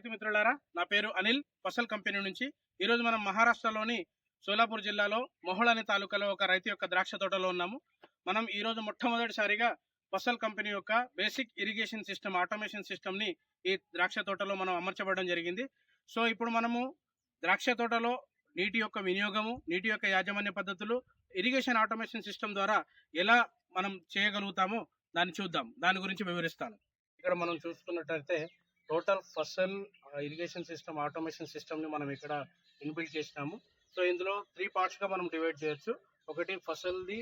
రైతు మిత్రులారా నా పేరు అనిల్ ఫసల్ కంపెనీ నుంచి. ఈరోజు మనం మహారాష్ట్రలోని సోలాపూర్ జిల్లాలో మొహళ్ అనే తాలూకాలో ఒక రైతు యొక్క ద్రాక్ష తోటలో ఉన్నాము. మనం ఈరోజు మొట్టమొదటిసారిగా ఫసల్ కంపెనీ యొక్క బేసిక్ ఇరిగేషన్ సిస్టమ్ ఆటోమేషన్ సిస్టమ్ని ఈ ద్రాక్ష తోటలో మనం అమర్చబడడం జరిగింది. సో ఇప్పుడు మనము ద్రాక్ష తోటలో నీటి యొక్క వినియోగము నీటి యొక్క యాజమాన్య పద్ధతులు ఇరిగేషన్ ఆటోమేషన్ సిస్టమ్ ద్వారా ఎలా మనం చేయగలుగుతామో దాన్ని చూద్దాం. దాని గురించి వివరిస్తాను. ఇక్కడ మనం చూసుకున్నట్టయితే total Fasal irrigation system automation సిస్టమ్ని మనం ఇక్కడ ఇన్బిల్డ్ చేసినాము. సో ఇందులో త్రీ పార్ట్స్గా మనం డివైడ్ చేయొచ్చు. ఒకటి ఫసల్ది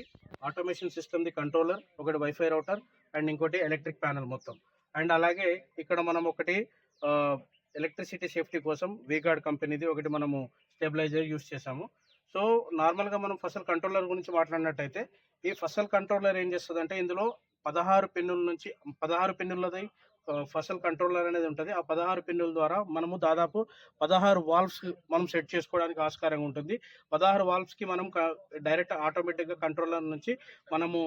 ఆటోమేషన్ సిస్టమ్ది కంట్రోలర్ ఒకటి వైఫై రౌటర్ అండ్ ఇంకోటి ఎలక్ట్రిక్ ప్యానల్ మొత్తం. అండ్ అలాగే ఇక్కడ మనం ఒకటి ఎలక్ట్రిసిటీ సేఫ్టీ కోసం వీగార్డ్ కంపెనీది ఒకటి మనము స్టెబిలైజర్ యూస్ చేసాము సో నార్మల్గా మనం ఫసల్ కంట్రోలర్ గురించి మాట్లాడినట్టయితే ఈ ఫసల్ కంట్రోలర్ ఏం చేస్తుంది ఇందులో పదహారు పిన్నుల నుంచి పదహారు పిన్నులది ఫసల్ కంట్రోలర్ అనేది ఉంటుంది. ఆ పదహారు పిన్నుల ద్వారా మనము దాదాపు పదహారు వాల్వ్స్ మనం సెట్ చేసుకోవడానికి ఆస్కారంగా ఉంటుంది. పదహారు వాల్వ్స్కి మనం డైరెక్ట్ ఆటోమేటిక్గా కంట్రోలర్ నుంచి మనము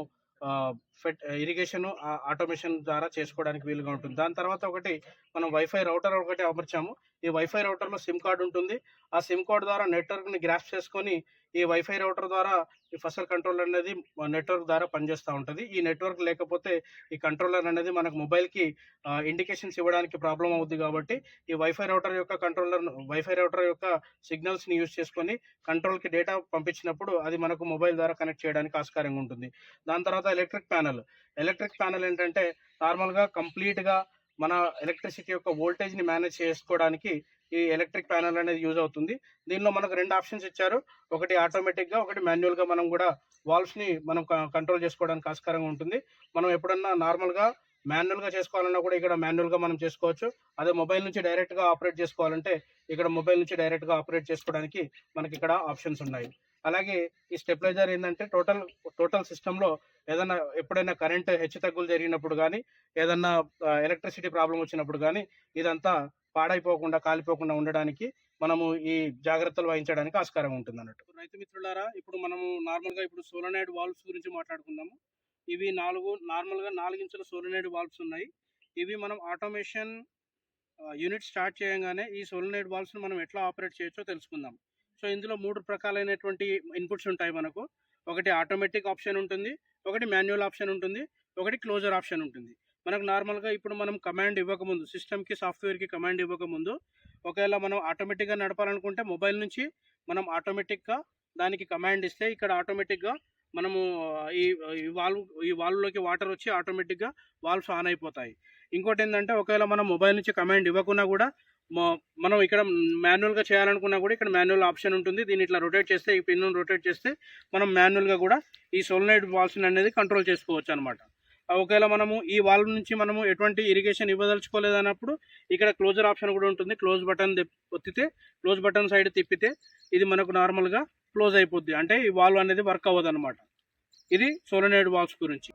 ఫెట్ ఇరిగేషన్ ఆటోమేషన్ ద్వారా చేసుకోవడానికి వీలుగా ఉంటుంది. దాని తర్వాత ఒకటి మనం వైఫై రౌటర్ ఒకటి అమర్చాము. ఈ వైఫై రౌటర్లో సిమ్ కార్డ్ ఉంటుంది. ఆ సిమ్ కార్డ్ ద్వారా నెట్వర్క్ని గ్రాఫ్ చేసుకొని ఈ వైఫై రౌటర్ ద్వారా ఈ ఫసల్ కంట్రోలర్ అనేది నెట్వర్క్ ద్వారా పనిచేస్తూ ఉంటుంది. ఈ నెట్వర్క్ లేకపోతే ఈ కంట్రోలర్ అనేది మనకు మొబైల్కి ఇండికేషన్స్ ఇవ్వడానికి ప్రాబ్లం అవుద్ది కాబట్టి ఈ వైఫై రౌటర్ యొక్క కంట్రోలర్ వైఫై రౌటర్ యొక్క సిగ్నల్స్ని యూజ్ చేసుకొని కంట్రోల్కి డేటా పంపించినప్పుడు అది మనకు మొబైల్ ద్వారా కనెక్ట్ చేయడానికి ఆస్కారంగా ఉంటుంది. దాని తర్వాత ఎలక్ట్రిక్ ప్యానల్ ఎలక్ట్రిక్ ప్యానల్ ఏంటంటే నార్మల్గా కంప్లీట్గా మన ఎలక్ట్రిసిటీ యొక్క వోల్టేజ్ని మేనేజ్ చేసుకోవడానికి ఈ ఎలక్ట్రిక్ ప్యానల్ అనేది యూజ్ అవుతుంది. దీనిలో మనకు రెండు ఆప్షన్స్ ఇచ్చారు. ఒకటి ఆటోమేటిక్గా ఒకటి మాన్యువల్గా మనం కూడా వాల్వ్స్ని మనం కంట్రోల్ చేసుకోవడానికి ఆస్కారంగా ఉంటుంది. మనం ఎప్పుడన్నా నార్మల్గా మాన్యువల్గా చేసుకోవాలన్నా కూడా ఇక్కడ మాన్యువల్గా మనం చేసుకోవచ్చు. అదే మొబైల్ నుంచి డైరెక్ట్గా ఆపరేట్ చేసుకోవాలంటే ఇక్కడ మొబైల్ నుంచి డైరెక్ట్గా ఆపరేట్ చేసుకోవడానికి మనకి ఇక్కడ ఆప్షన్స్ ఉన్నాయి. అలాగే ఈ స్టెబిలైజర్ ఏంటంటే టోటల్ టోటల్ సిస్టంలో ఏదైనా ఎప్పుడైనా కరెంట్ హెచ్చు తగ్గులు జరిగినప్పుడు కానీ ఏదన్నా ఎలక్ట్రిసిటీ ప్రాబ్లం వచ్చినప్పుడు కానీ ఇదంతా పాడైపోకుండా కాలిపోకుండా ఉండడానికి మనము ఈ జాగ్రత్తలు వహించడానికి ఆస్కారం ఉంటుంది అన్నట్టు రైతు మిత్రులారా ఇప్పుడు మనము నార్మల్గా ఇప్పుడు సోలనైడ్ వాల్వ్స్ గురించి మాట్లాడుకుందాము. ఇవి నాలుగు నార్మల్గా నాలుగు ఇంచుల సోలనైడ్ వాల్వ్స్ ఉన్నాయి. ఇవి మనం ఆటోమేషన్ యూనిట్ స్టార్ట్ చేయగానే ఈ సోలనైడ్ వాల్వ్స్ని మనం ఎట్లా ఆపరేట్ చేయొచ్చో తెలుసుకుందాం. సో ఇందులో మూడు రకాలైనటువంటి ఇన్పుట్స్ ఉంటాయి మనకు. ఒకటి ఆటోమేటిక్ ఆప్షన్ ఉంటుంది ఒకటి మాన్యువల్ ఆప్షన్ ఉంటుంది ఒకటి క్లోజర్ ఆప్షన్ ఉంటుంది. మనకు నార్మల్గా ఇప్పుడు మనం కమాండ్ ఇవ్వకముందు సిస్టమ్కి సాఫ్ట్వేర్కి కమాండ్ ఇవ్వకముందు ఒకవేళ మనం ఆటోమేటిక్గా నడపాలనుకుంటే మొబైల్ నుంచి మనం ఆటోమేటిక్గా దానికి కమాండ్ ఇస్తే ఇక్కడ ఆటోమేటిక్గా మనము ఈ ఈ వాల్వ్ ఈ వాల్వ్లోకి వాటర్ వచ్చి ఆటోమేటిక్గా వాల్వ్స్ ఆన్ అయిపోతాయి. ఇంకోటి ఏంటంటే ఒకవేళ మనం మొబైల్ నుంచి కమాండ్ ఇవ్వకున్నా కూడా మనం ఇక్కడ మాన్యువల్గా చేయాలనుకున్నా కూడా ఇక్కడ మాన్యువల్ ఆప్షన్ ఉంటుంది. దీన్ని ఇట్లా రొటేట్ చేస్తే ఈ పిన్ను రొటేట్ చేస్తే మనం మాన్యువల్గా కూడా ఈ సోలనైడ్ వాల్స్ని అనేది కంట్రోల్ చేసుకోవచ్చు అనమాట ఒకవేళ మనము ఈ వాల్వ్ నుంచి మనము ఎటువంటి ఇరిగేషన్ ఇవ్వదలుచుకోలేదన్నప్పుడు ఇక్కడ క్లోజర్ ఆప్షన్ కూడా ఉంటుంది. క్లోజ్ బటన్ ఒత్తితే క్లోజ్ బటన్ సైడ్ తిప్పితే ఇది మనకు నార్మల్గా క్లోజ్ అయిపోద్ది. అంటే ఈ వాల్వ్ అనేది వర్క్ అవ్వదు అనమాట ఇది సోలనైడ్ వాల్వ్స్ గురించి.